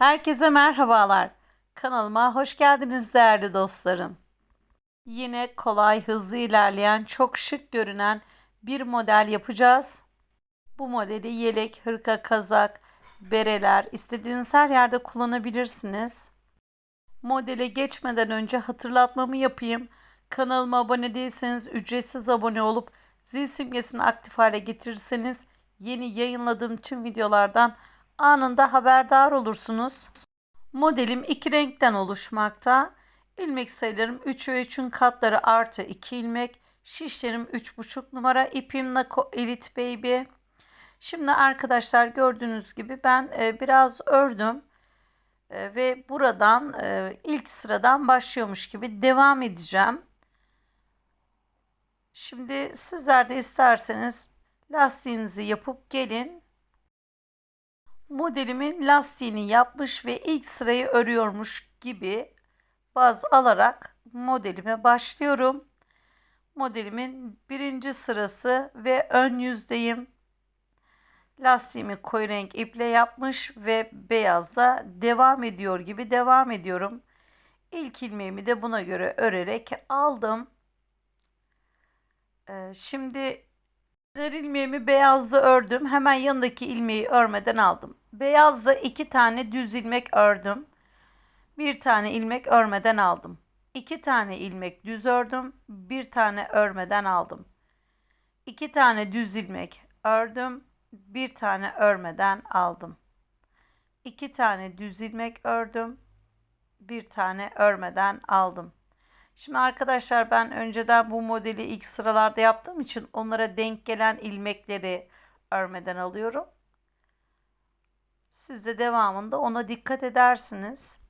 Herkese merhabalar. Kanalıma hoş geldiniz değerli dostlarım. Yine kolay, hızlı ilerleyen, çok şık görünen bir model yapacağız. Bu modeli yelek, hırka, kazak, bereler, istediğiniz her yerde kullanabilirsiniz. Modele geçmeden önce hatırlatmamı yapayım. Kanalıma abone değilseniz ücretsiz abone olup zil simgesini aktif hale getirirseniz yeni yayınladığım tüm videolardan anında haberdar olursunuz. Modelim iki renkten oluşmakta. İlmek sayılarım 3 ve 3'ün katları artı 2 ilmek. Şişlerim 3,5 numara. İpim Nako Elite Baby. Şimdi arkadaşlar gördüğünüz gibi ben e, biraz ördüm. E, ve buradan e, ilk sıradan başlıyormuş gibi devam edeceğim. Şimdi sizler de isterseniz lastiğinizi yapıp gelin modelimin lastiğini yapmış ve ilk sırayı örüyormuş gibi baz alarak modelime başlıyorum. Modelimin birinci sırası ve ön yüzdeyim. Lastiğimi koyu renk iple yapmış ve beyazla devam ediyor gibi devam ediyorum. İlk ilmeğimi de buna göre örerek aldım. Ee, şimdi her ilmeğimi beyazla ördüm. Hemen yanındaki ilmeği örmeden aldım. Beyazla iki tane düz ilmek ördüm. Bir tane ilmek örmeden aldım. İki tane ilmek düz ördüm. Bir tane örmeden aldım. İki tane düz ilmek ördüm. Bir tane örmeden aldım. İki tane düz ilmek ördüm. Bir tane örmeden aldım. Şimdi arkadaşlar ben önceden bu modeli ilk sıralarda yaptığım için onlara denk gelen ilmekleri örmeden alıyorum. Siz de devamında ona dikkat edersiniz.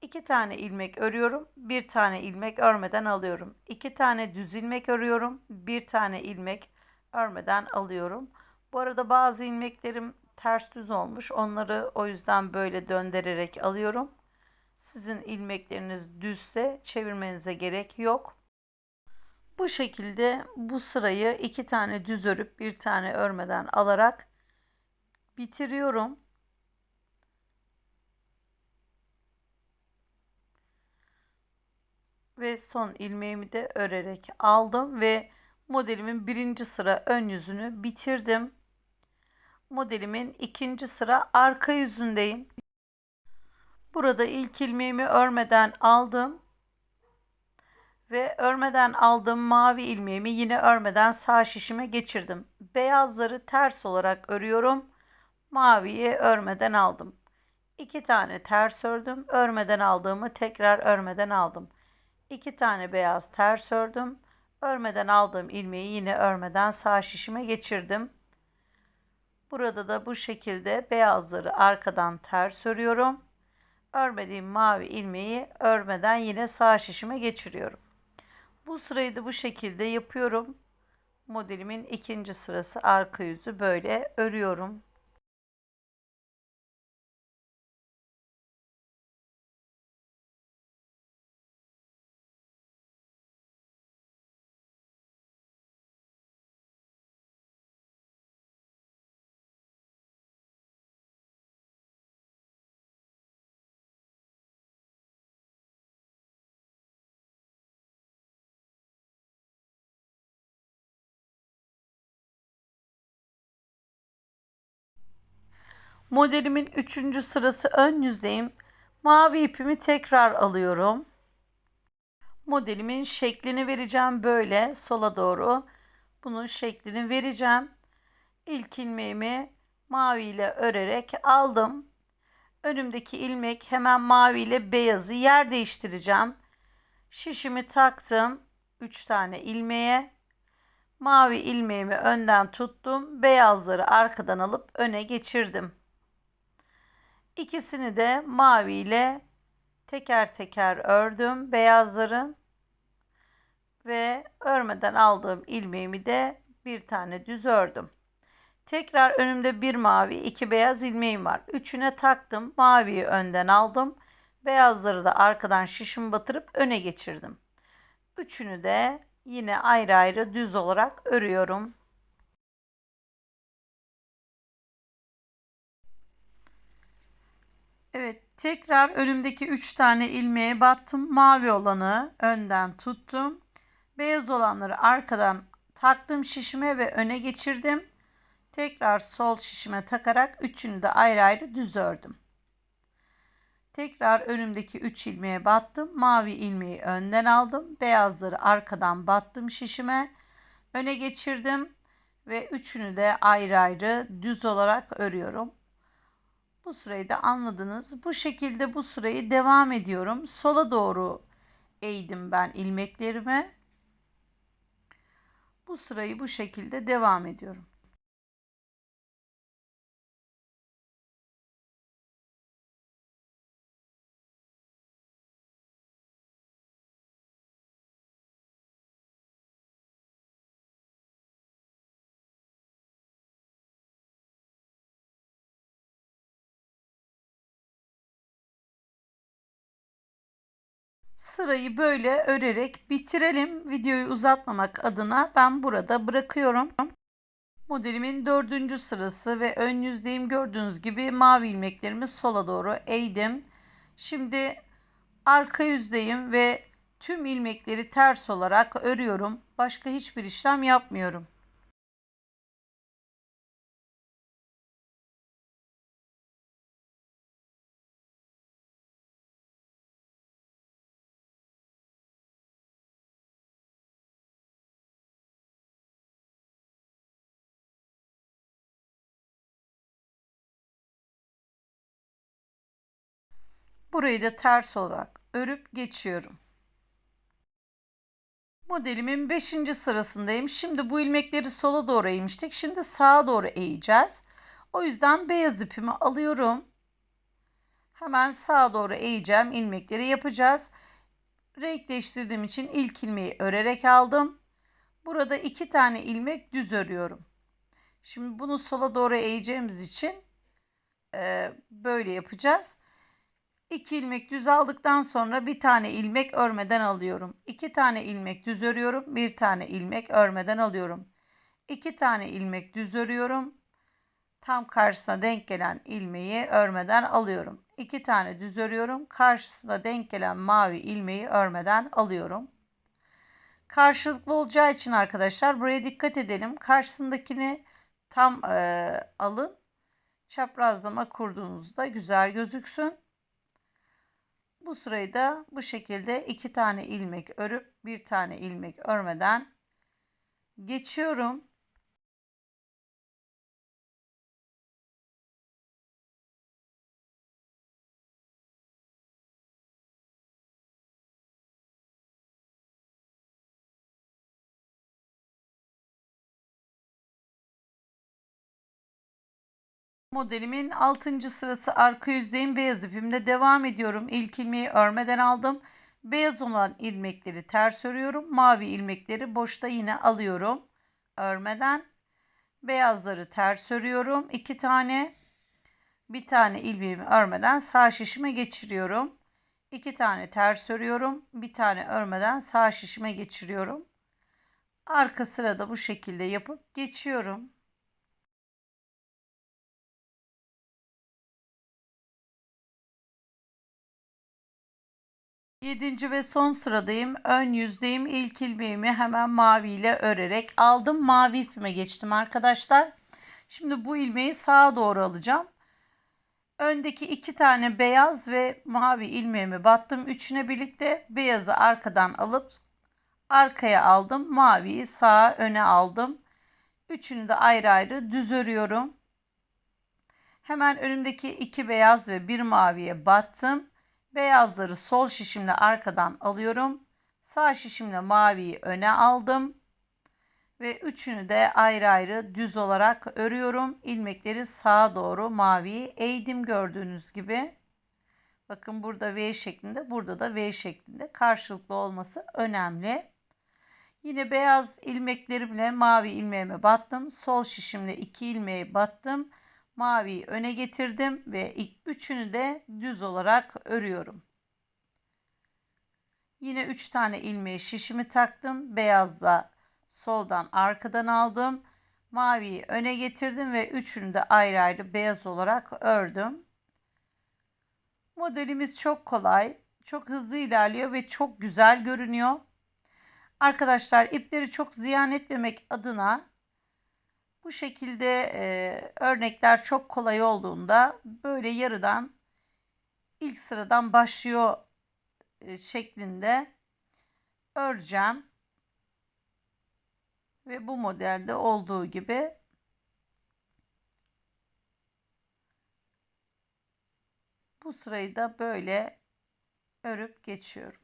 İki tane ilmek örüyorum. Bir tane ilmek örmeden alıyorum. İki tane düz ilmek örüyorum. Bir tane ilmek örmeden alıyorum. Bu arada bazı ilmeklerim ters düz olmuş. Onları o yüzden böyle döndürerek alıyorum. Sizin ilmekleriniz düzse çevirmenize gerek yok. Bu şekilde bu sırayı iki tane düz örüp bir tane örmeden alarak bitiriyorum. Ve son ilmeğimi de örerek aldım ve modelimin birinci sıra ön yüzünü bitirdim. Modelimin ikinci sıra arka yüzündeyim. Burada ilk ilmeğimi örmeden aldım. Ve örmeden aldığım mavi ilmeğimi yine örmeden sağ şişime geçirdim. Beyazları ters olarak örüyorum. Maviyi örmeden aldım. İki tane ters ördüm. Örmeden aldığımı tekrar örmeden aldım. İki tane beyaz ters ördüm. Örmeden aldığım ilmeği yine örmeden sağ şişime geçirdim. Burada da bu şekilde beyazları arkadan ters örüyorum örmediğim mavi ilmeği örmeden yine sağ şişime geçiriyorum. Bu sırayı da bu şekilde yapıyorum. Modelimin ikinci sırası arka yüzü böyle örüyorum. Modelimin üçüncü sırası ön yüzdeyim. Mavi ipimi tekrar alıyorum. Modelimin şeklini vereceğim böyle sola doğru. Bunun şeklini vereceğim. İlk ilmeğimi mavi ile örerek aldım. Önümdeki ilmek hemen mavi ile beyazı yer değiştireceğim. Şişimi taktım. 3 tane ilmeğe. Mavi ilmeğimi önden tuttum. Beyazları arkadan alıp öne geçirdim. İkisini de mavi ile teker teker ördüm beyazları ve örmeden aldığım ilmeğimi de bir tane düz ördüm. Tekrar önümde bir mavi, iki beyaz ilmeğim var. Üçüne taktım. Maviyi önden aldım. Beyazları da arkadan şişimi batırıp öne geçirdim. Üçünü de yine ayrı ayrı düz olarak örüyorum. Evet, tekrar önümdeki 3 tane ilmeğe battım. Mavi olanı önden tuttum. Beyaz olanları arkadan taktım şişime ve öne geçirdim. Tekrar sol şişime takarak üçünü de ayrı ayrı düz ördüm. Tekrar önümdeki 3 ilmeğe battım. Mavi ilmeği önden aldım. Beyazları arkadan battım şişime. Öne geçirdim ve üçünü de ayrı ayrı düz olarak örüyorum. Bu sırayı da anladınız. Bu şekilde bu sırayı devam ediyorum. Sola doğru eğdim ben ilmeklerimi. Bu sırayı bu şekilde devam ediyorum. Sırayı böyle örerek bitirelim. Videoyu uzatmamak adına ben burada bırakıyorum. Modelimin dördüncü sırası ve ön yüzdeyim gördüğünüz gibi mavi ilmeklerimi sola doğru eğdim. Şimdi arka yüzdeyim ve tüm ilmekleri ters olarak örüyorum. Başka hiçbir işlem yapmıyorum. Burayı da ters olarak örüp geçiyorum. Modelimin 5. sırasındayım. Şimdi bu ilmekleri sola doğru eğmiştik. Şimdi sağa doğru eğeceğiz. O yüzden beyaz ipimi alıyorum. Hemen sağa doğru eğeceğim. ilmekleri yapacağız. Renk değiştirdiğim için ilk ilmeği örerek aldım. Burada iki tane ilmek düz örüyorum. Şimdi bunu sola doğru eğeceğimiz için böyle yapacağız. 2 ilmek düz aldıktan sonra bir tane ilmek örmeden alıyorum. 2 tane ilmek düz örüyorum. Bir tane ilmek örmeden alıyorum. 2 tane ilmek düz örüyorum. Tam karşısına denk gelen ilmeği örmeden alıyorum. 2 tane düz örüyorum. Karşısına denk gelen mavi ilmeği örmeden alıyorum. Karşılıklı olacağı için arkadaşlar buraya dikkat edelim. Karşısındakini tam e, alın. Çaprazlama kurduğunuzda güzel gözüksün. Bu sırayı da bu şekilde iki tane ilmek örüp bir tane ilmek örmeden geçiyorum. Modelimin 6. sırası arka yüzdeyim beyaz ipimle devam ediyorum. İlk ilmeği örmeden aldım. Beyaz olan ilmekleri ters örüyorum. Mavi ilmekleri boşta yine alıyorum. Örmeden beyazları ters örüyorum. 2 tane bir tane ilmeğimi örmeden sağ şişime geçiriyorum. 2 tane ters örüyorum. Bir tane örmeden sağ şişime geçiriyorum. Arka sırada bu şekilde yapıp geçiyorum. Yedinci ve son sıradayım. Ön yüzdeyim. İlk ilmeğimi hemen mavi ile örerek aldım. Mavi ipime geçtim arkadaşlar. Şimdi bu ilmeği sağa doğru alacağım. Öndeki iki tane beyaz ve mavi ilmeğimi battım. Üçüne birlikte beyazı arkadan alıp arkaya aldım. Maviyi sağa öne aldım. Üçünü de ayrı ayrı düz örüyorum. Hemen önümdeki iki beyaz ve bir maviye battım. Beyazları sol şişimle arkadan alıyorum. Sağ şişimle maviyi öne aldım. Ve üçünü de ayrı ayrı düz olarak örüyorum. İlmekleri sağa doğru maviyi eğdim gördüğünüz gibi. Bakın burada V şeklinde, burada da V şeklinde karşılıklı olması önemli. Yine beyaz ilmeklerimle mavi ilmeğime battım. Sol şişimle iki ilmeği battım maviyi öne getirdim ve ilk üçünü de düz olarak örüyorum. Yine 3 tane ilmeği şişimi taktım. Beyazla soldan arkadan aldım. Maviyi öne getirdim ve üçünü de ayrı ayrı beyaz olarak ördüm. Modelimiz çok kolay, çok hızlı ilerliyor ve çok güzel görünüyor. Arkadaşlar ipleri çok ziyan etmemek adına bu şekilde e, örnekler çok kolay olduğunda böyle yarıdan ilk sıradan başlıyor e, şeklinde öreceğim. Ve bu modelde olduğu gibi bu sırayı da böyle örüp geçiyorum.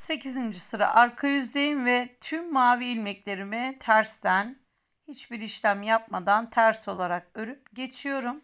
Sekizinci sıra arka yüzdeyim ve tüm mavi ilmeklerimi tersten hiçbir işlem yapmadan ters olarak örüp geçiyorum.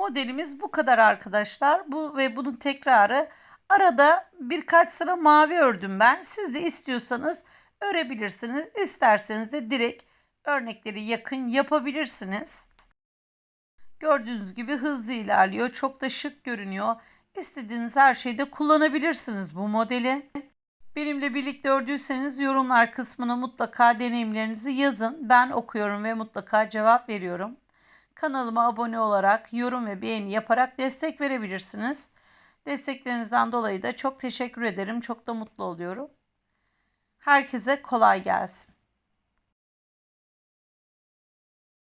Modelimiz bu kadar arkadaşlar. Bu ve bunun tekrarı. Arada birkaç sıra mavi ördüm ben. Siz de istiyorsanız örebilirsiniz. İsterseniz de direkt örnekleri yakın yapabilirsiniz. Gördüğünüz gibi hızlı ilerliyor. Çok da şık görünüyor. İstediğiniz her şeyde kullanabilirsiniz bu modeli. Benimle birlikte ördüyseniz yorumlar kısmına mutlaka deneyimlerinizi yazın. Ben okuyorum ve mutlaka cevap veriyorum. Kanalıma abone olarak, yorum ve beğeni yaparak destek verebilirsiniz. Desteklerinizden dolayı da çok teşekkür ederim. Çok da mutlu oluyorum. Herkese kolay gelsin.